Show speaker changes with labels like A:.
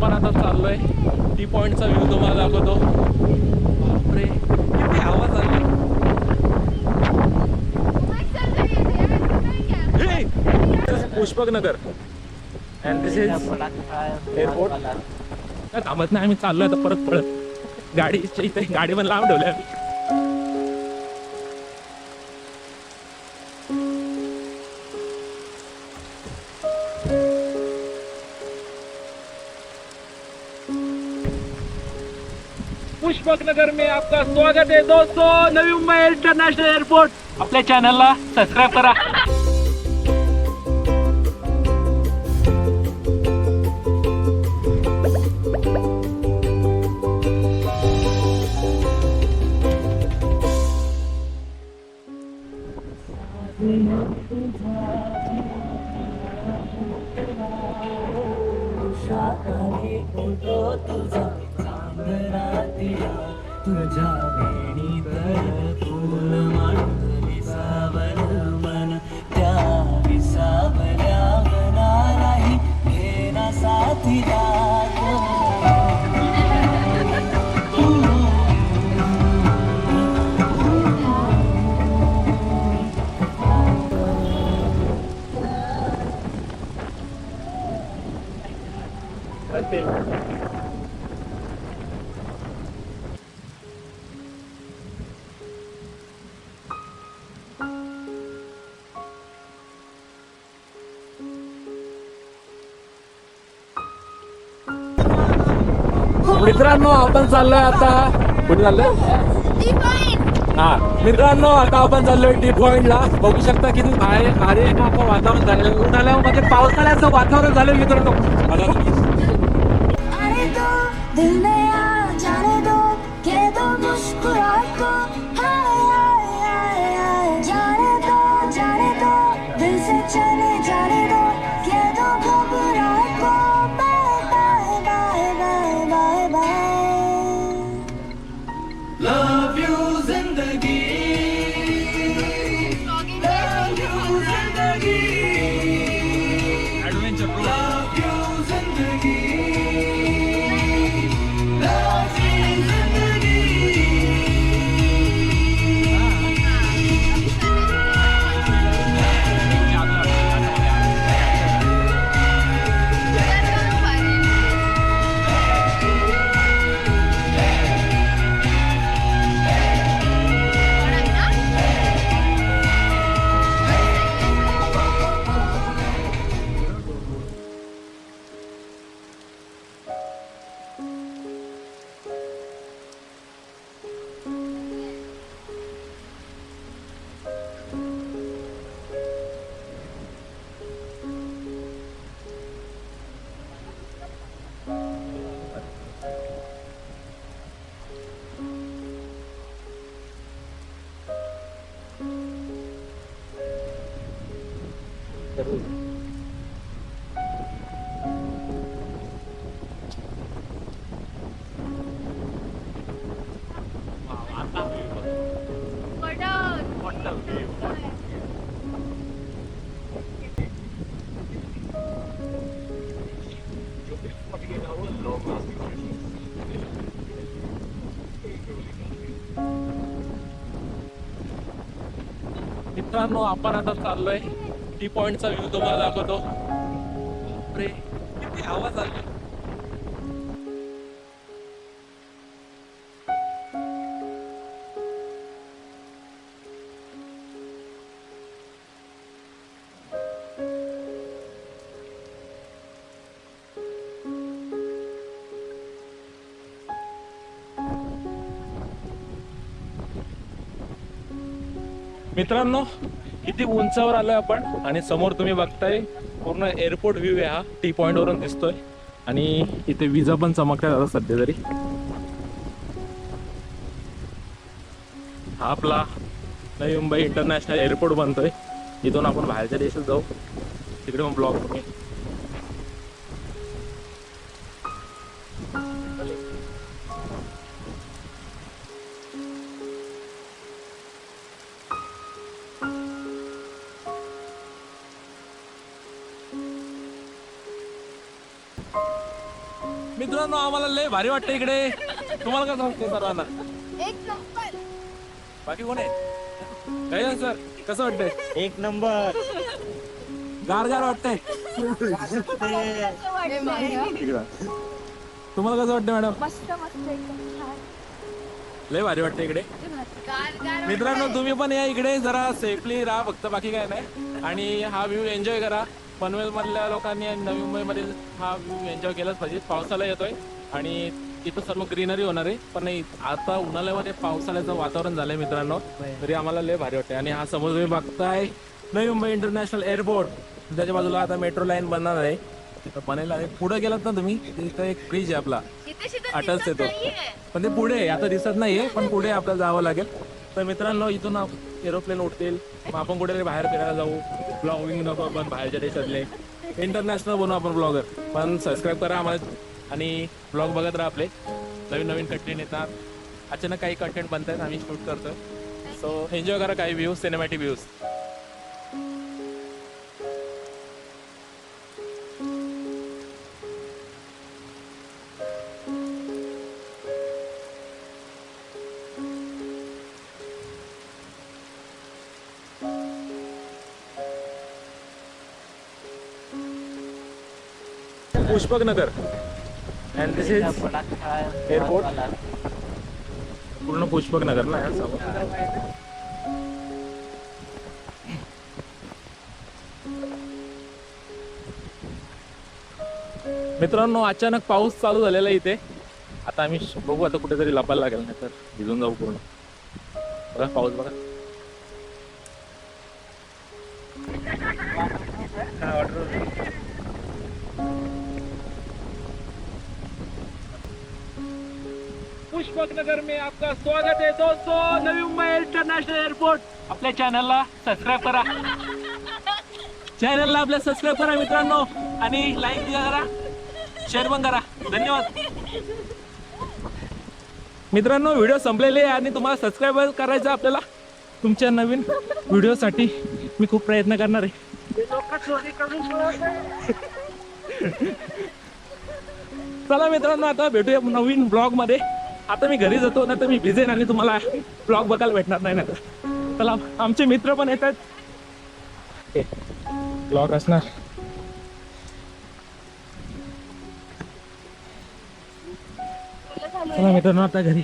A: आपण आता चाललोय. टी पॉइंटचा व्ह्यू तुम्हाला दाखवतो. बापरे किती आवाज आला. Pushpaknagar. And this is airport नाही थांबत नाही आम्ही चाललोय आता परत पळत. गाडीच्या इथे गाडी पण लांब ठेवल्या पुष्पक नगर में आपका स्वागत है। दोस्तों नवी मुंबई इंटरनॅशनल एअरपोर्ट आपल्या चॅनलला सबस्क्राईब करा।
B: तुझा। चांदरातिया तुझ्या वेणी तर
A: मित्रांनो आपण चाललोय आता कुठे चाललोय? हा. मित्रांनो आता आपण चाललोय टी पॉइंटला बघू शकता किती आहे अरे आपण वातावरण झालेलं उन्हाळ्यामध्ये पावसाळ्याचं वातावरण झालं मित्रांनो. मित्रांनो आपण आता चाललोय टी पॉइंटचा व्ह्यू तुम्हाला दाखवतो. बापरे किती आवाज आला. मित्रांनो किती उंचावर आलोय आपण आणि समोर तुम्ही बघताय पूर्ण एअरपोर्ट व्ह्यू आहे हा. टी पॉइंट वरून दिसतोय. आणि इथे विजा पण चमकतात आता सध्या तरी. हा आपला नवी मुंबई इंटरनॅशनल एअरपोर्ट बनतोय. इथून आपण बाहेरच्या देशात जाऊ. तिकडे मग ब्लॉग मित्रांनो आम्हाला लय भारी वाटतं इकडे. तुम्हाला कसं वाटतं सर्वांना?
C: एक नंबर.
A: बाकी कोण आहे काय सर कसं वाटतंय?
D: एक नंबर.
A: गार गार वाटतंय. तुम्हाला कसं वाटतं मॅडम?
C: मस्त मस्त एकदम छान.
A: लय भारी वाटतं इकडे. मित्रांनो तुम्ही पण या इकडे जरा सेफली राहा फक्त बाकी काय नाही. आणि हा व्ह्यू एन्जॉय करा. पनवेल मधल्या लोकांनी आणि नवी मुंबई मधील हा व्ह्यू एन्जॉय केलाच पाहिजे. पावसाळा येतोय आणि इथं सर्व ग्रीनरी होणार आहे. पण नाही आता उन्हाळ्यामध्ये पावसाळ्याचं वातावरण झालंय मित्रांनो. तरी आम्हाला लय भारी वाटते आणि हा समोर तुम्ही बघताय नवी मुंबई इंटरनॅशनल एअरपोर्ट त्याच्या बाजूला आता मेट्रो लाईन बनणार आहे. तिथं बनेल आहे. पुढे गेलात ना तुम्ही तिथं एक ब्रिज आहे आपला. अटलच येतो. पण ते पुढे आहे. आता दिसत नाहीये पण पुढे आपल्याला जावं लागेल. तर मित्रांनो इथून एरोप्लेन उठतील मग आपण कुठेतरी बाहेर फिरायला जाऊ. ब्लॉगिंग नको आपण बाहेरच्या देशातले. इंटरनॅशनल बनवू आपण ब्लॉगर पण सबस्क्राईब करा आम्हाला. आणि ब्लॉग बघत राहा आपले. नवीन नवीन कंटेंट येतात. अचानक काही कंटेंट बनतात आम्ही शूट करतो सो एन्जॉय करा काही views cinematic views Pushpak Nagar and this is airport पूर्ण पुष्पक नगर ना या मित्रांनो अचानक पाऊस चालू झालेला आहे इथे. आता आम्ही बघू आता कुठेतरी लपायला लागेल नाही तर भिजून जाऊ पूर्ण. बघा पाऊस बघा. पुष्पक नगर में आपका स्वागत है दोस्तों नवी मुंबई इंटरनॅशनल एअरपोर्ट आपल्या चॅनलला सबस्क्राईब करा. चॅनलला आपल्या सबस्क्राईब करा मित्रांनो. आणि लाईक करा. शेअर पण करा. धन्यवाद. मित्रांनो व्हिडिओ संपलेले आहे आणि तुम्हाला सबस्क्राईब करायचं आपल्याला. तुमच्या नवीन व्हिडिओसाठी मी खूप प्रयत्न करणार आहे. चला मित्रांनो आता भेटूया नवीन ब्लॉगमध्ये. आता मी घरी जातो ना तर मी भिजेन आणि तुम्हाला ब्लॉग बघायला भेटणार नाही ना तर चला आमचे मित्र पण येतात ब्लॉग असणार. चला मित्रांनो आता घरी.